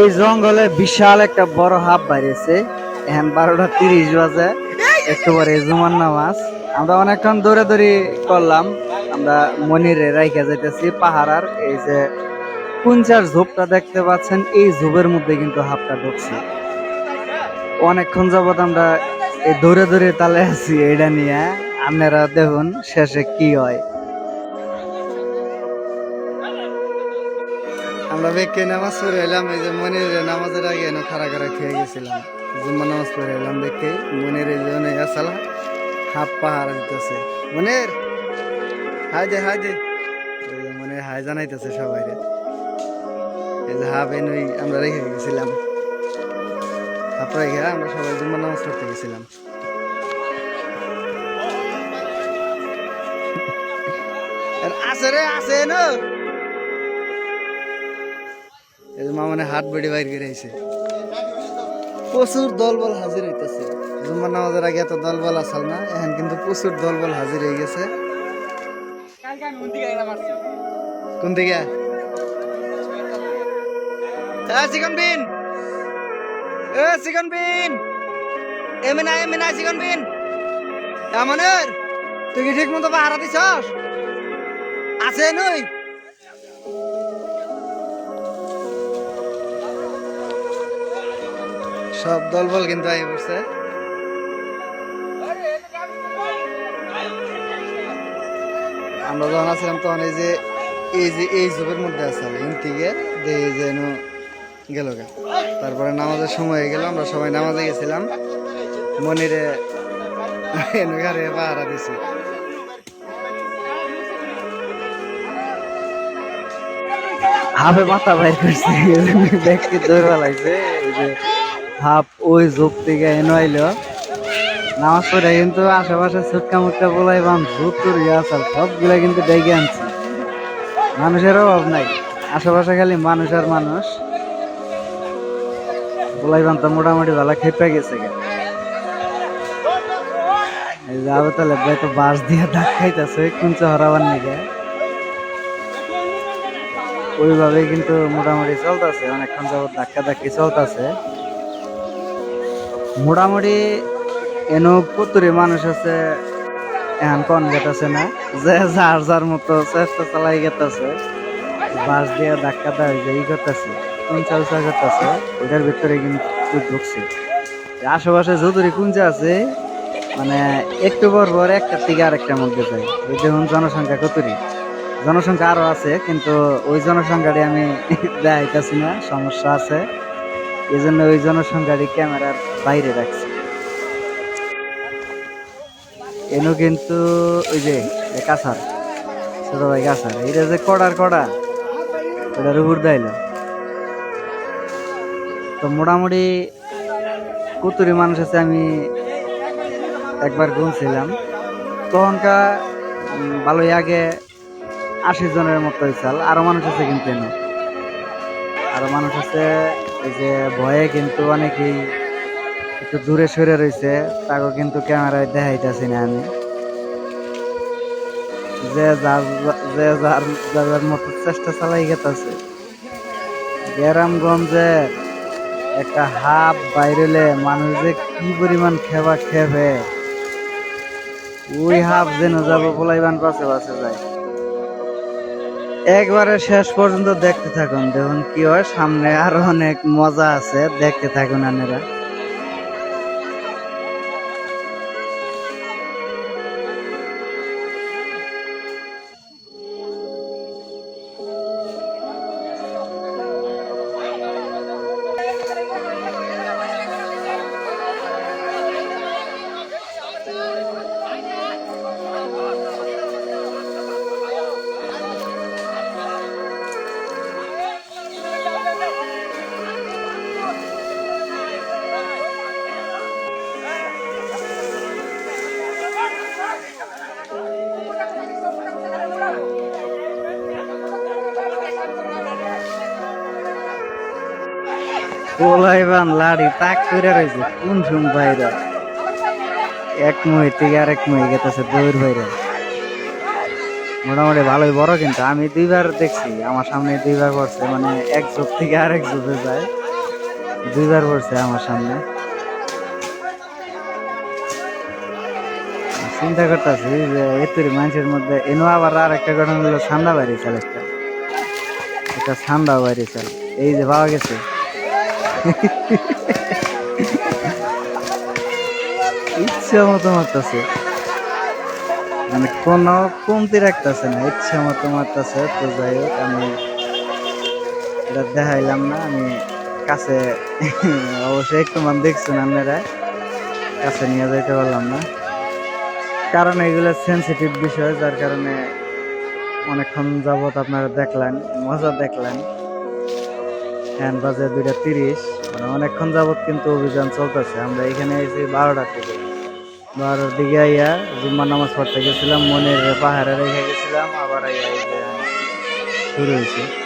এই জঙ্গলে বিশাল একটা বড় হাফ বাইরেছে। এখন বারোটা তিরিশ বাজে। একটু পরে জুমার নামাজ। আমরা অনেকক্ষণ দৌড়ে দৌড়ি করলাম। আমরা মনিরে রাইখা যাইতেছি পাহাড়ার এই যে কুঞ্চার ঝোপটা দেখতে পাচ্ছেন, এই ঝোপের মধ্যে কিন্তু হাফটা ঢুকছে। অনেকক্ষণ যাবত আমরা এই দৌড়ে দৌড়ে তালে আছি এটা নিয়ে। আপনারা দেখুন শেষে কি হয়। আমরা বেকে নামাজ পড়ে এলাম, এই যে মনির নামাজের আগে এনে খারা খারা খেয়ে গেছিলাম। জুম্মা নামাজ পড়ে এলাম দেখে মনির এই জন্য গেছিলাম হাফ পাহাড় দিতেছে। মনের হাই দে হাই দে। মনির হাই জানাইতেছে সবাই এই যে হাফ এনে আমরা রেখে গেছিলাম। হাফ রেখে আমরা সবাই জুম্মা নামাজ পড়তে গেছিলাম। আছে রে, আছে না এই যে মামনে হাত বেড়ে বাইর করে আইছে। প্রচুর দলবল হাজির হইতেছে। জুম্মার নামাজের আগে এত দলবল আসাল না, এখন কিন্তু প্রচুর দলবল হাজির হয়ে গেছে। কোন দিকে? চিকন বিন এ চিকন বিন এমে না এমে না চিকন বিন এমনের তুই কি ঠিক মতো পাহারা দিছস? আছে নই? সব দলবল কিন্তু আই পড়ছে। আমরা যখন আছিলাম তখন এই যে এই যে, এই যুগের মধ্যে আসলে ইন থেকে যে এই যে গেল গা। তারপরে নামাজের সময় হয়ে গেল, আমরা সবাই নামাজে গেছিলাম। মনিরে ঘরে পাহারা দিছি। হাফে মাথা বাইর করছে ব্যক্তি দৌড়া লাগছে হাফ ওই ঝোপ থেকে এনে আইলো। নামাজ পড়ে কিন্তু আশেপাশে ছুটকা মুটকা বলাই বাম ঝোপ তোর আসাল সবগুলা কিন্তু ডেকে আনছে। মানুষের অভাব নাই, আশেপাশে খালি মানুষ আর মানুষ। বলাই বাম তো মোটামুটি ভালো খেপে গেছে। এই তাহলে ভাই তো বাস দিয়ে ডাক খাইতেছে কুঞ্চে হরাবার নিকে? ওইভাবে কিন্তু মোটামুটি চলতেছে, অনেকক্ষণ যাবত ধাক্কা ধাক্কি চলতেছে। মোটামুটি এন কতুরি মানুষ আছে, এখন কন গেতেছে না, যে যার যার মতো চেষ্টা চালাই গেতেছে, বাস দিয়ে ধাক্কা দেয়, যে ই করতেছে কুঞ্চা উচা করতেছে, ওইটার ভিতরে কিন্তু ঢুকছে। আশেপাশে যতরি কুঞ্চা আছে মানে একটু পর পর একটা থেকে আরেকটার মধ্যে যায়। ওই দেখুন জনসংখ্যা কতুরি। জনসংখ্যা আরও আছে, কিন্তু ওই জনসংখ্যাটি আমি দেখাইতেছি না, সমস্যা আছে। এই জন্য ওই জনসংখ্যাটি ক্যামেরার বাইরে রাখছি। এনো কিন্তু ওই যে, এ কাছার, ছোট ভাই কাছার এটা যে কড়ার কড়া, ওটার উপর দাইল তো মোটামুটি কুতুরি মানুষ আছে, আমি একবার গুনছিলাম। তখনকার ভালোই আগে আশি জনের মতো হয়েছিল আরও মানুষ আছে কিন্তু এনে। আরও মানুষ আছে এই যে ভয়ে কিন্তু অনেকেই একটু দূরে সরে রয়েছে তাকে কিন্তু ক্যামেরায় দেখাইতেছি না আমি। যে যার যে যার যার মতো চেষ্টা চালাই গেতেছে। গ্রামগঞ্জে একটা হাফ বাইরেলে মানুষ যে কি পরিমাণ খেবা খেবে ওই হাফ যেন যাব পোলাইবান পাশে পাশে যায়। একবারে শেষ পর্যন্ত দেখতে থাকুন। দেখুন কি হয়, সামনে আরও অনেক মজা আছে, দেখতে থাকুন আপনারা। পোলাইবান লাড়ি তাক করে রয়েছে কোন বাইরে এক মই থেকে আরেক মই গেতেছে, দৌড় বাইরে মোটামুটি ভালোই বড় কিন্তু, আমি দুইবার দেখছি, আমার সামনে দুইবার পড়ছে মানে এক যুগ থেকে আরেক যুগে যায়। দুইবার পড়ছে আমার সামনে। চিন্তা করতেছি যে, এতুরি মানুষের মধ্যে, এনো আবার আর একটা ঘটনা হলো ঠান্ডা বাড়ি চাল একটা। একটা ঠান্ডা বাড়ি চাল। এই যে পাওয়া গেছে। ইচ্ছা মতো মারতেছে। মানে কোনো কমতি রাখতেছে না, ইচ্ছা মতো মারতেছে। তো যাই হোক, আমি এটা দেখাইলাম না, আমি কাছে অবশ্যই একটু মান দেখছেন আপনারা। কাছে নিয়ে যাইতে পারলাম না। কারণ এগুলো সেন্সিটিভ বিষয়, যার কারণে অনেকক্ষণ যাবত আপনারা দেখলেন, মজা দেখলেন। হ্যান্ড বাজে দুইটা তিরিশ। মানে অনেকক্ষণ যাবত কিন্তু অভিযান চলতেছে। আমরা এখানে এসে বারোটার থেকে বারোটার দিকে আইয়া জুম্মার নামাজ পড়তে গেছিলাম, মনের পাহাড়ে রেখে গেছিলাম। আবার আইয়া শুরু হয়েছে।